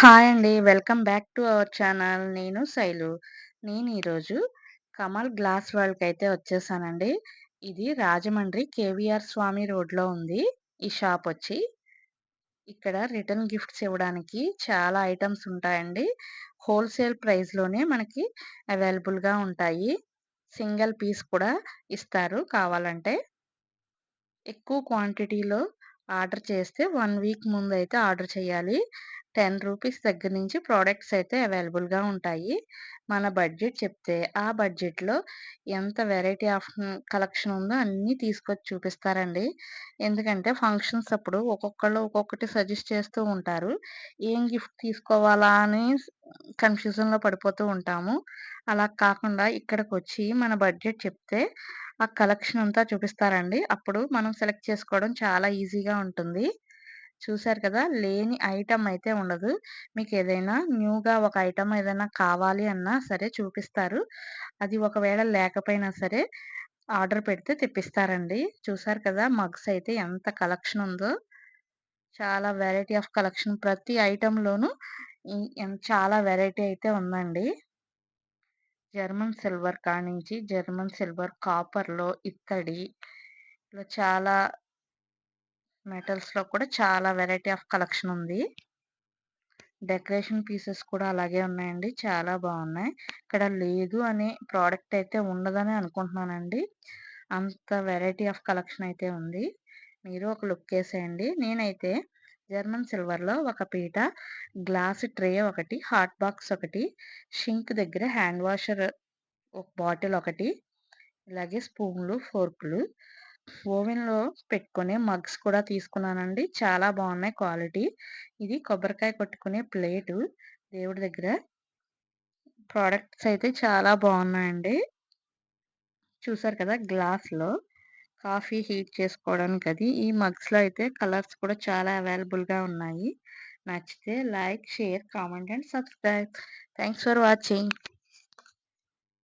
Hi అండి. Welcome back to our channel. నేను శైలు. నేను ఈరోజు కమల్ గ్లాస్ వరల్డ్‌కైతే వచ్చేసానండి. ఇది రాజమండ్రి కేవీఆర్ స్వామి రోడ్‌లో ఉంది. ఈ షాప్ వచ్చి. ఇక్కడ రిటర్న్ గిఫ్ట్స్ ఇవ్వడానికి చాలా ఐటమ్స్ ఉంటాయండి. హోల్‌సేల్ ప్రైస్‌లోనే మనకి అవైలబుల్‌గా ఉంటాయి. సింగిల్ పీస్ కూడా ఇస్తారు కావాలంటే. ఎక్కువ క్వాంటిటీలో ఆర్డర్ చేస్తే వన్ వీక్ ముందు అయితే ఆర్డర్ చేయాలి. 10 రూపీస్ దగ్గర నుంచి ప్రోడక్ట్స్ అయితే అవైలబుల్‌గా ఉంటాయి. మన బడ్జెట్ చెప్తే ఆ బడ్జెట్‌లో ఎంత వెరైటీ ఆఫ్ కలెక్షన్ ఉందో అన్నీ తీసుకొచ్చి చూపిస్తారండి. ఎందుకంటే ఫంక్షన్స్ అప్పుడు ఒక్కొక్కళ్ళు ఒక్కొక్కటి సజెస్ట్ చేస్తూ ఉంటారు. ఏం గిఫ్ట్ తీసుకోవాలా అని కన్‌ఫ్యూజన్‌లో పడిపోతూ ఉంటాము. అలా కాకుండా ఇక్కడికి వచ్చి మన బడ్జెట్ చెప్తే ఆ కలెక్షన్ అంతా చూపిస్తారండి. అప్పుడు మనం సెలెక్ట్ చేసుకోవడం చాలా ఈజీగా ఉంటుంది. చూసారు కదా! లేని ఐటమ్ అయితే ఉండదు. మీకు ఏదైనా న్యూగా ఒక ఐటమ్ ఏదైనా కావాలి అన్నా సరే చూపిస్తారు. అది ఒకవేళ లేకపోయినా సరే ఆర్డర్ పెడితే తెప్పిస్తారండి. చూసారు కదా! మగ్స్ అయితే ఎంత కలెక్షన్ ఉందో. చాలా వెరైటీ ఆఫ్ కలెక్షన్ ప్రతి ఐటెంలోనూ చాలా వెరైటీ అయితే ఉందండి. జర్మన్ సిల్వర్ కానించి జర్మన్ సిల్వర్, కాపర్‌లో, ఇత్తడి ఇలా చాలా మెటల్స్‌లో కూడా చాలా వెరైటీ ఆఫ్ కలెక్షన్ ఉంది. డెకరేషన్ పీసెస్ కూడా అలాగే ఉన్నాయండి. చాలా బాగున్నాయి ఇక్కడ లేదు అనే ప్రోడక్ట్ అయితే ఉండదని అనుకుంటున్నానండి. అంత వెరైటీ ఆఫ్ కలెక్షన్ అయితే ఉంది. మీరు ఒక లుక్ వేసేయండి నేనైతే జర్మన్ సిల్వర్‌లో ఒక పీట, గ్లాస్ ట్రే ఒకటి, హాట్ బాక్స్ ఒకటి, షింక్ దగ్గర హ్యాండ్ వాషర్ ఒక బాటిల్ ఒకటి, ఇలాగే స్పూన్లు, ఫోర్కులు, ఓవెన్‌లో పెట్టుకునే మగ్స్ కూడా తీసుకున్నానండి. చాలా బాగున్నాయి క్వాలిటీ. ఇది కొబ్బరికాయ కొట్టుకునే ప్లేటు దేవుడి దగ్గర. ప్రోడక్ట్స్ అయితే చాలా బాగున్నాయండి చూసారు కదా! గ్లాస్‌లో కాఫీ హీట్ చేసుకోవడానికి అది. ఈ మగ్స్‌లో అయితే కలర్స్ కూడా చాలా అవైలబుల్‌గా ఉన్నాయి. నచ్చితే like, share, comment and subscribe. Thanks for watching.